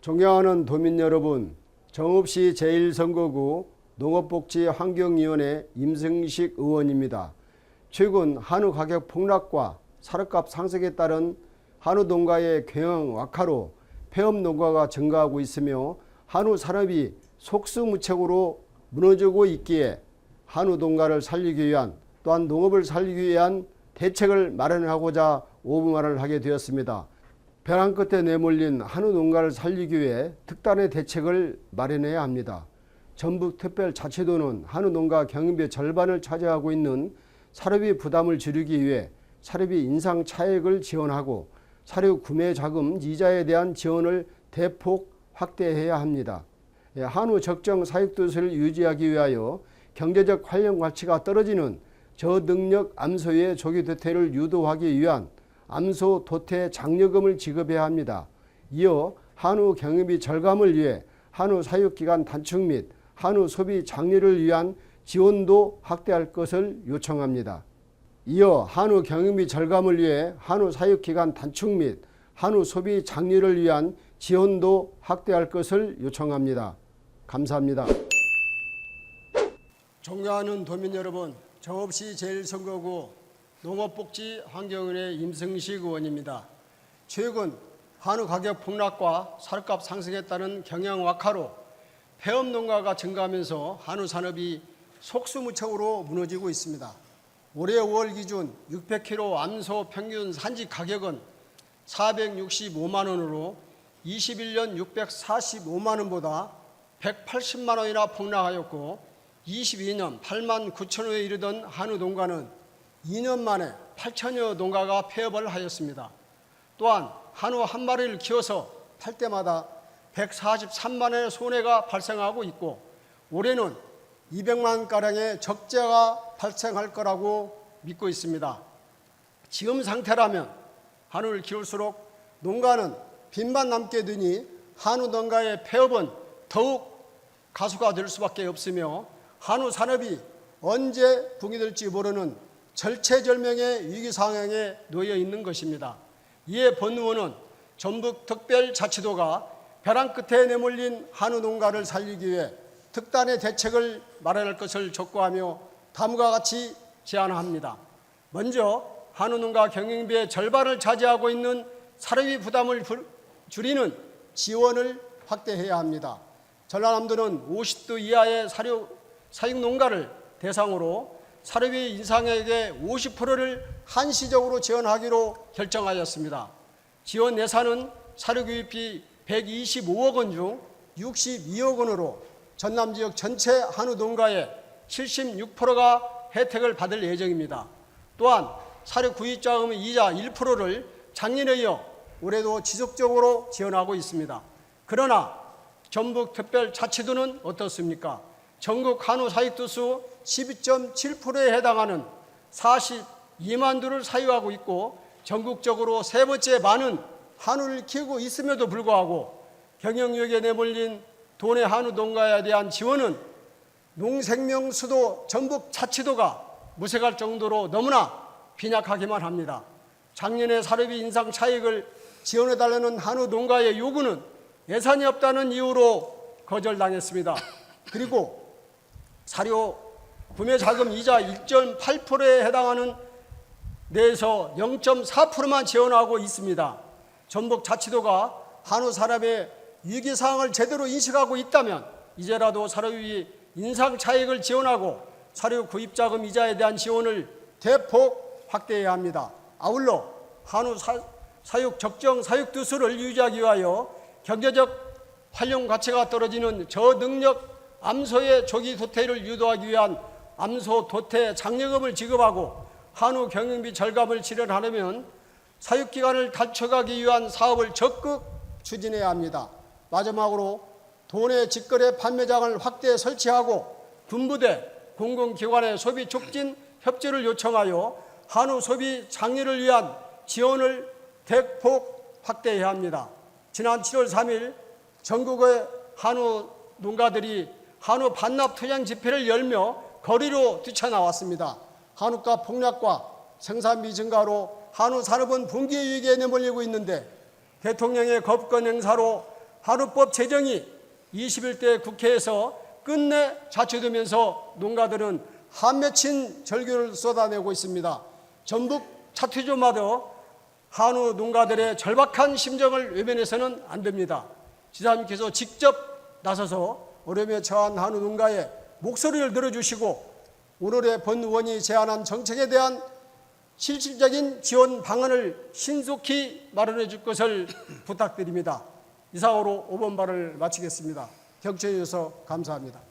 존경하는 도민 여러분, 정읍시 제1선거구 농업복지환경위원회 임승식 의원입니다. 최근 한우 가격 폭락과 사료값 상승에 따른 한우 농가의 경영 악화로 폐업 농가가 증가하고 있으며 한우 산업이 속수무책으로 무너지고 있기에 한우 농가를 살리기 위한 또한 농업을 살리기 위한 대책을 마련하고자 오분화를 하게 되었습니다. 벼랑 끝에 내몰린 한우 농가를 살리기 위해 특단의 대책을 마련해야 합니다. 전북특별자치도는 한우 농가 경영비의 절반을 차지하고 있는 사료비 부담을 줄이기 위해 사료비 인상 차액을 지원하고 사료 구매 자금 이자에 대한 지원을 대폭 확대해야 합니다. 예, 한우 적정 사육도시를 유지하기 위하여 경제적 활용 가치가 떨어지는 저능력 암소의 조기 도태를 유도하기 위한 암소 도태 장려금을 지급해야 합니다. 이어 한우 경영비 절감을 위해 한우 사육 기간 단축 및 한우 소비 장려를 위한 지원도 확대할 것을 요청합니다. 이어 한우 경영비 절감을 위해 한우 사육 기간 단축 및 한우 소비 장려를 위한 지원도 확대할 것을 요청합니다. 감사합니다. 존경하는 도민 여러분, 정읍시 제1선거구 농업복지환경위원회 임승식 의원입니다. 최근 한우 가격 폭락과 사료값 상승에 따른 경영 악화로 폐업 농가가 증가하면서 한우 산업이 속수무책으로 무너지고 있습니다. 올해 5월 기준 600kg 암소 평균 산지 가격은 465만 원으로 21년 645만 원보다 180만 원이나 폭락하였고 22년 8만 9천 원에 이르던 한우 농가는 2년 만에 8천여 농가가 폐업을 하였습니다. 또한 한우 한 마리를 키워서 팔 때마다 143만 원의 손해가 발생하고 있고 올해는 200만 가량의 적자가 발생할 거라고 믿고 있습니다. 지금 상태라면 한우를 키울수록 농가는 빚만 남게 되니 한우 농가의 폐업은 더욱 가수가 될 수밖에 없으며 한우 산업이 언제 붕이 될지 모르는 절체절명의 위기 상황에 놓여 있는 것입니다. 이에 본 의원은 전북 특별자치도가 벼랑 끝에 내몰린 한우 농가를 살리기 위해 특단의 대책을 마련할 것을 촉구하며 다음과 같이 제안합니다. 먼저 한우 농가 경영비의 절반을 차지하고 있는 사료비 부담을 줄이는 지원을 확대해야 합니다. 전라남도는 50도 이하의 사료 사육 농가를 대상으로 사료비 인상액의 50%를 한시적으로 지원하기로 결정하였습니다. 지원 예산은 사료교육비 125억 원 중 62억 원으로 전남 지역 전체 한우 농가의 76%가 혜택을 받을 예정입니다. 또한 사료 구입 자금 이자 1%를 작년에 이어 올해도 지속적으로 지원하고 있습니다. 그러나 전북 특별자치도는 어떻습니까? 전국 한우 사육도 수 12.7%에 해당하는 42만 두를 사유하고 있고 전국적으로 세 번째 많은 한우를 키우고 있음에도 불구하고 경영력에 내몰린 돈의 한우 농가에 대한 지원은 농생명 수도 전북 자치도가 무색할 정도로 너무나 빈약하기만 합니다. 작년에 사료비 인상 차익을 지원해달라는 한우 농가의 요구는 예산이 없다는 이유로 거절당했습니다. 그리고 사료 구매 자금 이자 1.8%에 해당하는 내에서 0.4%만 지원하고 있습니다. 전북 자치도가 한우 산업의 위기 상황을 제대로 인식하고 있다면 이제라도 사료비 인상 차익을 지원하고 사료 구입 자금 이자에 대한 지원을 대폭 확대해야 합니다. 아울러 한우 사, 사육 적정 사육 두수를 유지하기 위하여 경제적 활용 가치가 떨어지는 저능력 암소의 조기 도태를 유도하기 위한 암소 도태 장려금을 지급하고 한우 경영비 절감을 실현하려면 사육 기간을 단축하기 위한 사업을 적극 추진해야 합니다. 마지막으로 도내 직거래 판매장을 확대 설치하고 군부대 공공기관의 소비 촉진 협조를 요청하여 한우 소비 장려를 위한 지원을 대폭 확대해야 합니다. 지난 7월 3일 전국의 한우 농가들이 한우 반납 투쟁 집회를 열며 거리로 뛰쳐나왔습니다. 한우가 폭락과 생산비 증가로 한우 산업은 붕괴 위기에 내몰리고 있는데 대통령의 겁권 행사로 한우법 제정이 21대 국회에서 끝내 자초되면서 농가들은 한맺힌 절규를 쏟아내고 있습니다. 전북 차트조마다 한우 농가들의 절박한 심정을 외면해서는 안 됩니다. 지사님께서 직접 나서서 어려움에 처한 한우 농가의 목소리를 들어주시고 오늘의 본 의원이 제안한 정책에 대한 실질적인 지원 방안을 신속히 마련해 줄 것을 부탁드립니다. 이상으로 5번 발을 마치겠습니다. 경청해 주셔서 감사합니다.